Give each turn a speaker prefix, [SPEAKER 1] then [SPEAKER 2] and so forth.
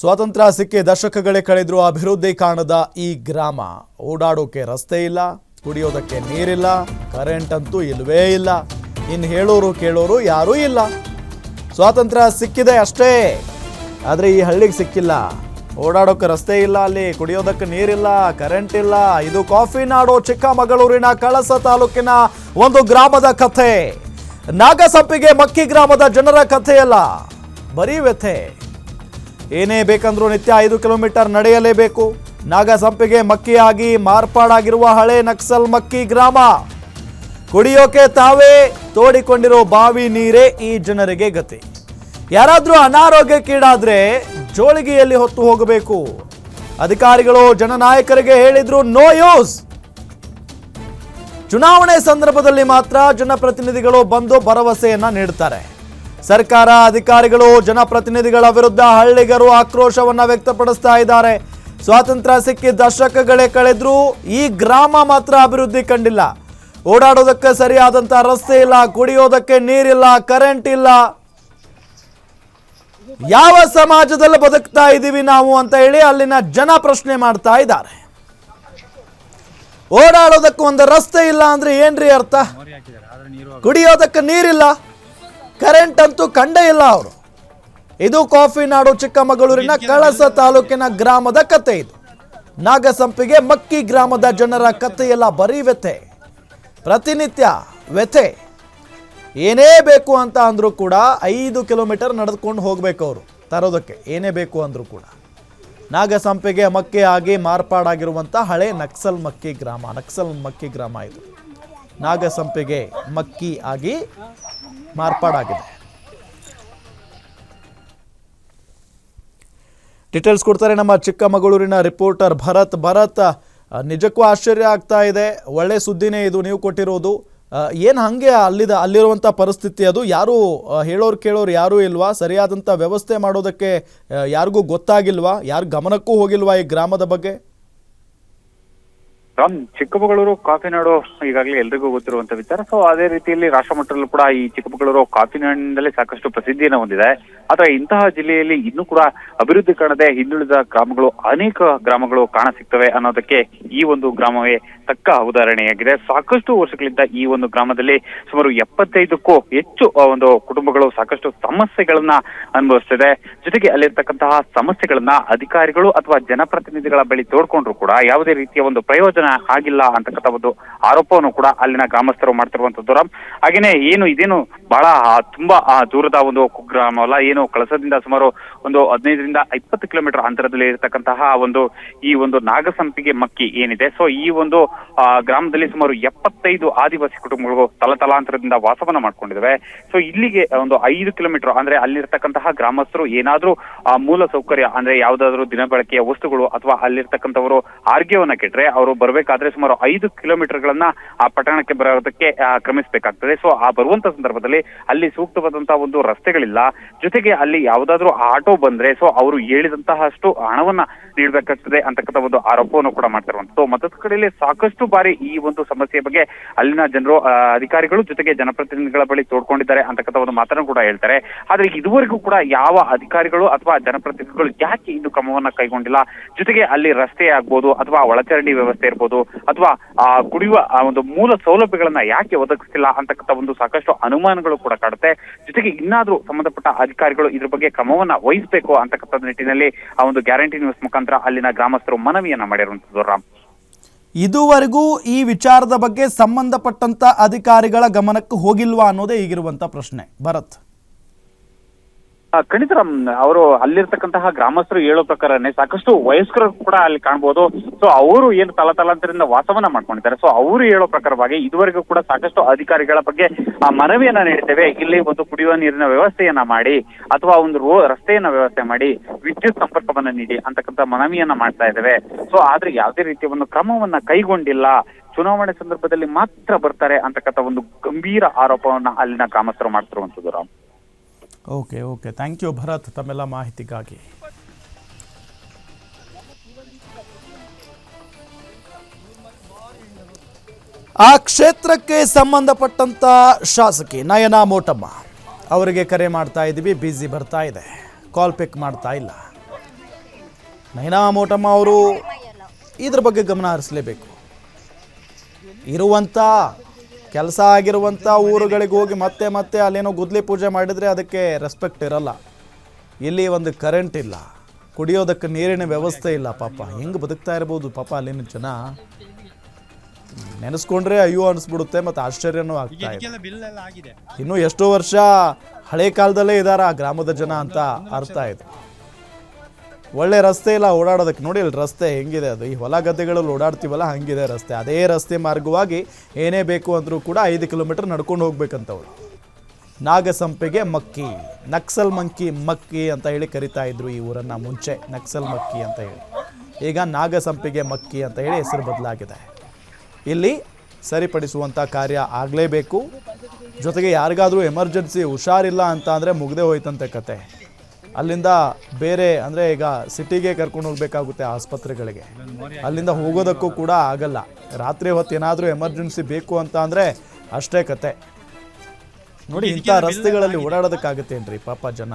[SPEAKER 1] ಸ್ವಾತಂತ್ರ್ಯ ಸಿಕ್ಕಿ ದಶಕಗಳೇ ಕಳೆದರೂ ಅಭಿವೃದ್ಧಿ ಕಾಣದ ಈ ಗ್ರಾಮ. ಓಡಾಡೋಕೆ ರಸ್ತೆ ಇಲ್ಲ, ಕುಡಿಯೋದಕ್ಕೆ ನೀರಿಲ್ಲ ಕರೆಂಟ್ ಅಂತೂ ಇಲ್ವೇ ಇಲ್ಲ. ಇನ್ನು ಹೇಳೋರು ಕೇಳೋರು ಯಾರೂ ಇಲ್ಲ. ಸ್ವಾತಂತ್ರ್ಯ ಸಿಕ್ಕಿದೆ ಅಷ್ಟೇ, ಆದರೆ ಈ ಹಳ್ಳಿಗೆ ಸಿಕ್ಕಿಲ್ಲ. ಓಡಾಡೋಕೆ ರಸ್ತೆ ಇಲ್ಲ ಅಲ್ಲಿ, ಕುಡಿಯೋದಕ್ಕೆ ನೀರಿಲ್ಲ ಕರೆಂಟ್ ಇಲ್ಲ. ಇದು ಕಾಫಿ ನಾಡು, ಚಿಕ್ಕಮಗಳೂರಿನ ಕಳಸ ತಾಲೂಕಿನ ಒಂದು ಗ್ರಾಮದ ಕಥೆ. ನಾಗಸಂಪಿಗೆ ಮಕ್ಕಿ ಗ್ರಾಮದ ಜನರ ಕಥೆಯಲ್ಲ, ಬರೀ ವ್ಯಥೆ. ಏನೇ ಬೇಕಂದ್ರೂ ನಿತ್ಯ ಐದು ಕಿಲೋಮೀಟರ್ ನಡೆಯಲೇಬೇಕು. ನಾಗಸಂಪಿಗೆ ಮಕ್ಕಿಯಾಗಿ ಮಾರ್ಪಾಡಾಗಿರುವ ಹಳೆ ನಕ್ಸಲ್ ಮಕ್ಕಿ ಗ್ರಾಮ. ಕುಡಿಯೋಕೆ ತಾವೇ ತೋಡಿಕೊಂಡಿರೋ ಬಾವಿ ನೀರೇ ಈ ಜನರಿಗೆ ಗತಿ. ಯಾರಾದರೂ ಅನಾರೋಗ್ಯಕ್ಕೀಡಾದ್ರೆ ಜೋಳಿಗೆಯಲ್ಲಿ ಹೊತ್ತು ಹೋಗಬೇಕು. ಅಧಿಕಾರಿಗಳು, ಜನನಾಯಕರಿಗೆ ಹೇಳಿದ್ರು ನೋ ಯೂಸ್ ಚುನಾವಣೆ ಸಂದರ್ಭದಲ್ಲಿ ಮಾತ್ರ ಜನಪ್ರತಿನಿಧಿಗಳು ಬಂದು ಭರವಸೆಯನ್ನ ನೀಡುತ್ತಾರೆ. ಸರ್ಕಾರ ಅಧಿಕಾರಿಗಳು, ಜನಪ್ರತಿನಿಧಿಗಳ ವಿರುದ್ಧ ಹಳ್ಳಿಗರು ಆಕ್ರೋಶವನ್ನು ವ್ಯಕ್ತಪಡಿಸ್ತಾ ಇದ್ದಾರೆ. ಸ್ವಾತಂತ್ರ್ಯ ಸಿಕ್ಕಿ ದಶಕಗಳೇ ಕಳೆದ್ರೂ ಈ ಗ್ರಾಮ ಮಾತ್ರ ಅಭಿವೃದ್ಧಿ ಕಂಡಿಲ್ಲ. ಓಡಾಡೋದಕ್ಕೆ ಸರಿಯಾದಂತ ರಸ್ತೆ ಇಲ್ಲ, ಕುಡಿಯೋದಕ್ಕೆ ನೀರಿಲ್ಲ ಕರೆಂಟ್ ಇಲ್ಲ. ಯಾವ ಸಮಾಜದಲ್ಲಿ ಬದುಕ್ತಾ ಇದ್ದೀವಿ ನಾವು ಅಂತ ಹೇಳಿ ಅಲ್ಲಿನ ಜನ ಪ್ರಶ್ನೆ ಮಾಡ್ತಾ ಇದ್ದಾರೆ. ಓಡಾಡೋದಕ್ಕೆ ಒಂದು ರಸ್ತೆ ಇಲ್ಲ ಅಂದ್ರೆ ಏನ್ರಿ ಅರ್ಥ? ಕುಡಿಯೋದಕ್ಕೆ ನೀರಿಲ್ಲ. ಕರೆಂಟ್ ಅಂತೂ ಕಂಡೇ ಇಲ್ಲ ಅವರು. ಇದು ಕಾಫಿ ನಾಡು ಚಿಕ್ಕಮಗಳೂರಿನ ಕಳಸ ತಾಲೂಕಿನ ಗ್ರಾಮದ ಕತೆ ಇದು. ನಾಗಸಂಪಿಗೆ ಮಕ್ಕಿ ಗ್ರಾಮದ ಜನರ ಕಥೆಯೆಲ್ಲ ಬರೀ ವ್ಯಥೆ. ಪ್ರತಿನಿತ್ಯ ವ್ಯಥೆ. ಏನೇ ಬೇಕು ಅಂತ ಅಂದರೂ ಕೂಡ ಐದು ಕಿಲೋಮೀಟರ್ ನಡೆದುಕೊಂಡು ಹೋಗಬೇಕು ಅವರು ತರೋದಕ್ಕೆ. ಏನೇ ಬೇಕು ಅಂದರೂ ಕೂಡ. ನಾಗಸಂಪಿಗೆ ಮಕ್ಕಿ ಆಗಿ ಮಾರ್ಪಾಡಾಗಿರುವಂಥ ಹಳೆ ನಕ್ಸಲ್ ಮಕ್ಕಿ ಗ್ರಾಮ ನಕ್ಸಲ್ ಮಕ್ಕಿ ಗ್ರಾಮ ಇದು. ನಾಗಸಂಪಿಗೆ ಮಕ್ಕಿ ಆಗಿ ಮಾರ್ಪಾಡಾಗಿದೆ. ಡೀಟೇಲ್ಸ್ ಕೊಡ್ತಾರೆ ನಮ್ಮ ಚಿಕ್ಕಮಗಳೂರಿನ ರಿಪೋರ್ಟರ್ ಭರತ್. ಭರತ್ ನಿಜಕ್ಕೂ ಆಶ್ಚರ್ಯ ಆಗ್ತಾ ಇದೆ. ಒಳ್ಳೆ ಸುದ್ದಿನೇ ಇದು ನೀವು ಕೊಟ್ಟಿರೋದು. ಏನು ಹಾಗೆ ಅಲ್ಲಿದ ಅಲ್ಲಿರುವಂಥ ಪರಿಸ್ಥಿತಿ ಅದು? ಯಾರು ಹೇಳೋರು ಕೇಳೋರು ಯಾರೂ ಇಲ್ವಾ? ಸರಿಯಾದಂಥ ವ್ಯವಸ್ಥೆ ಮಾಡೋದಕ್ಕೆ ಯಾರಿಗೂ ಗೊತ್ತಾಗಿಲ್ವಾ? ಯಾರು ಗಮನಕ್ಕೂ ಹೋಗಿಲ್ವಾ ಈ ಗ್ರಾಮದ ಬಗ್ಗೆ?
[SPEAKER 2] ರಾಮ್, ಚಿಕ್ಕಮಗಳೂರು ಕಾಫಿ ನಾಡು ಈಗಾಗಲೇ ಎಲ್ರಿಗೂ ಗೊತ್ತಿರುವಂತ ವಿಚಾರ. ಸೊ ಅದೇ ರೀತಿಯಲ್ಲಿ ರಾಷ್ಟ್ರ ಮಟ್ಟದಲ್ಲೂ ಕೂಡ ಈ ಚಿಕ್ಕಮಗಳೂರು ಕಾಫಿ ನಾಡಿನಿಂದಲೇ ಸಾಕಷ್ಟು ಪ್ರಸಿದ್ಧಿಯನ್ನು ಹೊಂದಿದೆ. ಆದ್ರೆ ಇಂತಹ ಜಿಲ್ಲೆಯಲ್ಲಿ ಇನ್ನೂ ಕೂಡ ಅಭಿವೃದ್ಧಿ ಕಾಣದೆ ಹಿಂದುಳಿದ ಗ್ರಾಮಗಳು ಅನೇಕ ಗ್ರಾಮಗಳು ಕಾಣ ಸಿಗ್ತವೆ ಅನ್ನೋದಕ್ಕೆ ಈ ಒಂದು ಗ್ರಾಮವೇ ತಕ್ಕ ಉದಾಹರಣೆಯಾಗಿದೆ. ಸಾಕಷ್ಟು ವರ್ಷಗಳಿಂದ ಈ ಒಂದು ಗ್ರಾಮದಲ್ಲಿ ಸುಮಾರು ಎಪ್ಪತ್ತೈದಕ್ಕೂ ಹೆಚ್ಚು ಒಂದು ಕುಟುಂಬಗಳು ಸಾಕಷ್ಟು ಸಮಸ್ಯೆಗಳನ್ನ ಅನುಭವಿಸ್ತಿದೆ. ಜೊತೆಗೆ ಅಲ್ಲಿರ್ತಕ್ಕಂತಹ ಸಮಸ್ಯೆಗಳನ್ನ ಅಧಿಕಾರಿಗಳು ಅಥವಾ ಜನಪ್ರತಿನಿಧಿಗಳ ಬಳಿ ತೋಡ್ಕೊಂಡ್ರು ಕೂಡ ಯಾವುದೇ ರೀತಿಯ ಒಂದು ಪ್ರಯೋಜನ ಆಗಿಲ್ಲ ಅಂತಕ್ಕಂಥ ಒಂದು ಆರೋಪವನ್ನು ಕೂಡ ಅಲ್ಲಿನ ಗ್ರಾಮಸ್ಥರು ಮಾಡ್ತಿರುವಂತದ್ದು. ಹಾಗೇನೆ ಏನು ಇದೇನು ಬಹಳ ತುಂಬಾ ದೂರದ ಒಂದು ಕುಗ್ರಾಮ ಅಲ್ಲ, ಏನು ಕಳಸದಿಂದ ಸುಮಾರು ಒಂದು ಹದಿನೈದರಿಂದ ಇಪ್ಪತ್ತು ಕಿಲೋಮೀಟರ್ ಅಂತರದಲ್ಲಿ ಇರತಕ್ಕಂತಹ ಒಂದು, ಈ ಒಂದು ನಾಗಸಂಪಿಗೆ ಮಕ್ಕಿ ಏನಿದೆ. ಸೊ ಈ ಒಂದು ಗ್ರಾಮದಲ್ಲಿ ಸುಮಾರು ಎಪ್ಪತ್ತೈದು ಆದಿವಾಸಿ ಕುಟುಂಬಗಳು ತಲತಲಾಂತರದಿಂದ ವಾಸವನ್ನ ಮಾಡ್ಕೊಂಡಿದ್ದಾವೆ. ಸೊ ಇಲ್ಲಿಗೆ ಒಂದು ಐದು ಕಿಲೋಮೀಟರ್ ಅಂದ್ರೆ ಅಲ್ಲಿರ್ತಕ್ಕಂತಹ ಗ್ರಾಮಸ್ಥರು ಏನಾದ್ರೂ, ಆ ಮೂಲ ಸೌಕರ್ಯ ಅಂದ್ರೆ ಯಾವ್ದಾದ್ರು ದಿನಬಳಕೆಯ ವಸ್ತುಗಳು ಅಥವಾ ಅಲ್ಲಿರ್ತಕ್ಕಂಥವರು ಆರೋಗ್ಯವನ್ನ ಕೆಟ್ರೆ, ಅವರು ಬರಬೇಕಾದ್ರೆ ಸುಮಾರು ಐದು ಕಿಲೋಮೀಟರ್ ಗಳನ್ನ ಆ ಪಟ್ಟಣಕ್ಕೆ ಬರೋದಕ್ಕೆ ಕ್ರಮಿಸಬೇಕಾಗ್ತದೆ. ಸೊ ಆ ಬರುವಂತ ಸಂದರ್ಭದಲ್ಲಿ ಅಲ್ಲಿ ಸೂಕ್ತವಾದಂತಹ ಒಂದು ರಸ್ತೆಗಳಿಲ್ಲ. ಜೊತೆಗೆ ಅಲ್ಲಿ ಯಾವ್ದಾದ್ರು ಆಟೋ ಬಂದ್ರೆ ಸೊ ಅವರು ಹೇಳಿದಂತಹ ಅಷ್ಟು ಹಣವನ್ನ ನೀಡಬೇಕಾಗ್ತದೆ ಅಂತಕ್ಕಂಥ ಒಂದು ಆರೋಪವನ್ನು ಕೂಡ ಮಾಡ್ತಿರುವಂತದ್ದು ಮತ್ತೊಂದು ಕಡೆಯಲ್ಲಿ ಸಾಕಷ್ಟು ಬಾರಿ ಈ ಒಂದು ಸಮಸ್ಯೆ ಬಗ್ಗೆ ಅಲ್ಲಿನ ಜನರು ಅಧಿಕಾರಿಗಳು ಜೊತೆಗೆ ಜನಪ್ರತಿನಿಧಿಗಳ ಬಳಿ ತೋಡ್ಕೊಂಡಿದ್ದಾರೆ ಅಂತಕ್ಕಂಥ ಒಂದು ಮಾತನ್ನು ಕೂಡ ಹೇಳ್ತಾರೆ. ಆದ್ರೆ ಇದುವರೆಗೂ ಕೂಡ ಯಾವ ಅಧಿಕಾರಿಗಳು ಅಥವಾ ಜನಪ್ರತಿನಿಧಿಗಳು ಯಾಕೆ ಇದು ಕ್ರಮವನ್ನ ಕೈಗೊಂಡಿಲ್ಲ? ಜೊತೆಗೆ ಅಲ್ಲಿ ರಸ್ತೆ ಆಗ್ಬೋದು ಅಥವಾ ಒಳಚರಂಡಿ ವ್ಯವಸ್ಥೆ ಇರ್ಬೋದು. ಅಥವಾ, ಆ, ಕುಡಿಯುವ, ಆ, ಒಂದು ಮೂಲ ಸೌಲಭ್ಯಗಳನ್ನ ಯಾಕೆ ಒದಗಿಸ್ತಿಲ್ಲ ಅಂತಕ್ಕಂಥ ಒಂದು ಸಾಕಷ್ಟು ಅನುಮಾನಗಳು ಕೂಡ ಕಾಡುತ್ತೆ. ಜೊತೆಗೆ ಇನ್ನಾದ್ರೂ ಸಂಬಂಧಪಟ್ಟ ಅಧಿಕಾರಿಗಳು ಇದ್ರ ಬಗ್ಗೆ ಕ್ರಮವನ್ನ ವಹಿಸಬೇಕು ಅಂತಕ್ಕಂಥ ನಿಟ್ಟಿನಲ್ಲಿ ಆ ಒಂದು ಗ್ಯಾರಂಟಿ ನ್ಯೂಸ್ ಮುಖಾಂತರ ಅಲ್ಲಿನ ಗ್ರಾಮಸ್ಥರು ಮನವಿಯನ್ನ ಮಾಡಿರುವಂತದ್ದು ರಾಮ್.
[SPEAKER 1] ಇದುವರೆಗೂ ಈ ವಿಚಾರದ ಬಗ್ಗೆ ಸಂಬಂಧಪಟ್ಟಂತ ಅಧಿಕಾರಿಗಳ ಗಮನಕ್ಕೆ ಹೋಗಿಲ್ವಾ ಅನ್ನೋದೇ ಈಗಿರುವಂತ ಪ್ರಶ್ನೆ. ಭರತ್.
[SPEAKER 2] ಖಂಡಿತ ಅವರು ಅಲ್ಲಿರ್ತಕ್ಕಂತಹ ಗ್ರಾಮಸ್ಥರು ಹೇಳೋ ಪ್ರಕಾರನೇ ಸಾಕಷ್ಟು ವಯಸ್ಕರು ಕೂಡ ಅಲ್ಲಿ ಕಾಣ್ಬೋದು. ಸೊ ಅವರು ಏನು ತಲತಲಾಂತರದಿಂದ ವಾಸವನ್ನ ಮಾಡ್ಕೊಂಡಿದ್ದಾರೆ. ಸೊ ಅವರು ಹೇಳೋ ಪ್ರಕಾರವಾಗಿ ಇದುವರೆಗೂ ಕೂಡ ಸಾಕಷ್ಟು ಅಧಿಕಾರಿಗಳ ಬಗ್ಗೆ, ಆ, ಮನವಿಯನ್ನ ನೀಡಿದ್ದೇವೆ ಇಲ್ಲಿ ಒಂದು ಕುಡಿಯುವ ನೀರಿನ ವ್ಯವಸ್ಥೆಯನ್ನ ಮಾಡಿ ಅಥವಾ ಒಂದು ರೋ, ರಸ್ತೆಯನ್ನ ವ್ಯವಸ್ಥೆ ಮಾಡಿ ವಿದ್ಯುತ್ ಸಂಪರ್ಕವನ್ನ ನೀಡಿ ಅಂತಕ್ಕಂಥ ಮನವಿಯನ್ನ ಮಾಡ್ತಾ ಇದ್ದೇವೆ. ಸೊ ಆದ್ರೆ ಯಾವುದೇ ರೀತಿಯ ಒಂದು ಕ್ರಮವನ್ನ ಕೈಗೊಂಡಿಲ್ಲ. ಚುನಾವಣೆ ಸಂದರ್ಭದಲ್ಲಿ ಮಾತ್ರ ಬರ್ತಾರೆ ಅಂತಕ್ಕಂಥ ಒಂದು ಗಂಭೀರ ಆರೋಪವನ್ನ ಅಲ್ಲಿನ ಗ್ರಾಮಸ್ಥರು ಮಾಡ್ತಿರುವಂತದ್ದು Ram.
[SPEAKER 1] Okay okay thank you Bharat ತಮ್ಮೆಲ್ಲ ಮಾಹಿತಿಗಾಗಿ. ಆ ಕ್ಷೇತ್ರಕ್ಕೆ ಸಂಬಂಧಪಟ್ಟಂತ ಶಾಸಕಿ ನಯನಾ ಮೋಟಮ್ಮ. ಅವರಿಗೆ ಕರೆ ಮಾಡ್ತಾ ಇದ್ದೀವಿ ಬ್ಯುಸಿ ಬರ್ತಾ ಇದೆ. ಕಾಲ್ ಪಿಕ್ ಮಾಡ್ತಾ ಇಲ್ಲ. ನಯನ ಮೋಟಮ್ಮ ಅವರು ಇದ್ರ ಬಗ್ಗೆ ಗಮನ ಹರಿಸಲೇಬೇಕು. ಇರುವಂಥ ಕೆಲಸ ಆಗಿರುವಂಥ ಊರುಗಳಿಗೆ ಹೋಗಿ ಮತ್ತೆ ಮತ್ತೆ ಅಲ್ಲೇನೋ ಗುದ್ಲಿ ಪೂಜೆ ಮಾಡಿದರೆ ಅದಕ್ಕೆ ರೆಸ್ಪೆಕ್ಟ್ ಇರಲ್ಲ. ಇಲ್ಲಿ ಒಂದು ಕರೆಂಟ್ ಇಲ್ಲ. ಕುಡಿಯೋದಕ್ಕೆ ನೀರಿನ ವ್ಯವಸ್ಥೆ ಇಲ್ಲ ಪಾಪ. ಹೆಂಗೆ ಬದುಕ್ತಾ ಇರ್ಬೋದು ಪಾಪ ಅಲ್ಲಿನ ಜನ. ನೆನೆಸ್ಕೊಂಡ್ರೆ ಅಯ್ಯೋ ಅನಿಸ್ಬಿಡುತ್ತೆ ಮತ್ತು ಆಶ್ಚರ್ಯನೂ ಆಗ್ತಾ ಇದೆ. ಇನ್ನೂ ಎಷ್ಟೋ ವರ್ಷ ಹಳೆ ಕಾಲದಲ್ಲೇ ಇದ್ದಾರೆ ಆ ಗ್ರಾಮದ ಜನ ಅಂತ ಅರ್ಥ ಇದೆ ಒಳ್ಳೆ ರಸ್ತೆ ಇಲ್ಲ ಓಡಾಡೋದಕ್ಕೆ. ನೋಡಿ ಇಲ್ಲಿ ರಸ್ತೆ ಹೆಂಗಿದೆ ಅದು. ಈ ಹೊಲ ಗದ್ದೆಗಳಲ್ಲಿ ಓಡಾಡ್ತೀವಲ್ಲ, ಹಂಗಿದೆ ರಸ್ತೆ. ಅದೇ ರಸ್ತೆ ಮಾರ್ಗವಾಗಿ ಏನೇ ಬೇಕು ಅಂದರೂ ಕೂಡ ಐದು ಕಿಲೋಮೀಟರ್ ನಡ್ಕೊಂಡು ಹೋಗ್ಬೇಕಂತವ್ರು. ನಾಗಸಂಪೆಗೆ ಮಕ್ಕಿ, ನಕ್ಸಲ್ ಮಂಕಿ ಮಕ್ಕಿ ಅಂತ ಹೇಳಿ ಕರಿತಾ ಇದ್ರು ಈ ಊರನ್ನು ಮುಂಚೆ. ನಕ್ಸಲ್ ಮಕ್ಕಿ ಅಂತ ಹೇಳಿ. ಈಗ ನಾಗಸಂಪಿಗೆ ಮಕ್ಕಿ ಅಂತ ಹೇಳಿ ಹೆಸರು ಬದಲಾಗಿದೆ. ಇಲ್ಲಿ ಸರಿಪಡಿಸುವಂಥ ಕಾರ್ಯ ಆಗಲೇಬೇಕು. ಜೊತೆಗೆ ಯಾರಿಗಾದರೂ ಎಮರ್ಜೆನ್ಸಿ ಹುಷಾರಿಲ್ಲ ಅಂತ ಅಂದರೆ ಮುಗ್ದೇ ಹೋಯ್ತಂತೆ ಕತೆ. ಅಲ್ಲಿಂದ ಬೇರೆ ಅಂದರೆ ಈಗ ಸಿಟಿಗೆ ಕರ್ಕೊಂಡು ಹೋಗಬೇಕಾಗುತ್ತೆ ಆಸ್ಪತ್ರೆಗಳಿಗೆ. ಅಲ್ಲಿಂದ ಹೋಗೋದಕ್ಕೂ ಕೂಡ ಆಗಲ್ಲ. ರಾತ್ರಿ ಹೊತ್ತು ಏನಾದರೂ ಎಮರ್ಜೆನ್ಸಿ ಬೇಕು ಅಂತ ಅಂದರೆ ಅಷ್ಟೇ ಕತೆ. ನೋಡಿ ಇಂಥ ರಸ್ತೆಗಳಲ್ಲಿ ಓಡಾಡೋದಕ್ಕಾಗತ್ತೇನ್ರಿ ಪಾಪ ಜನ?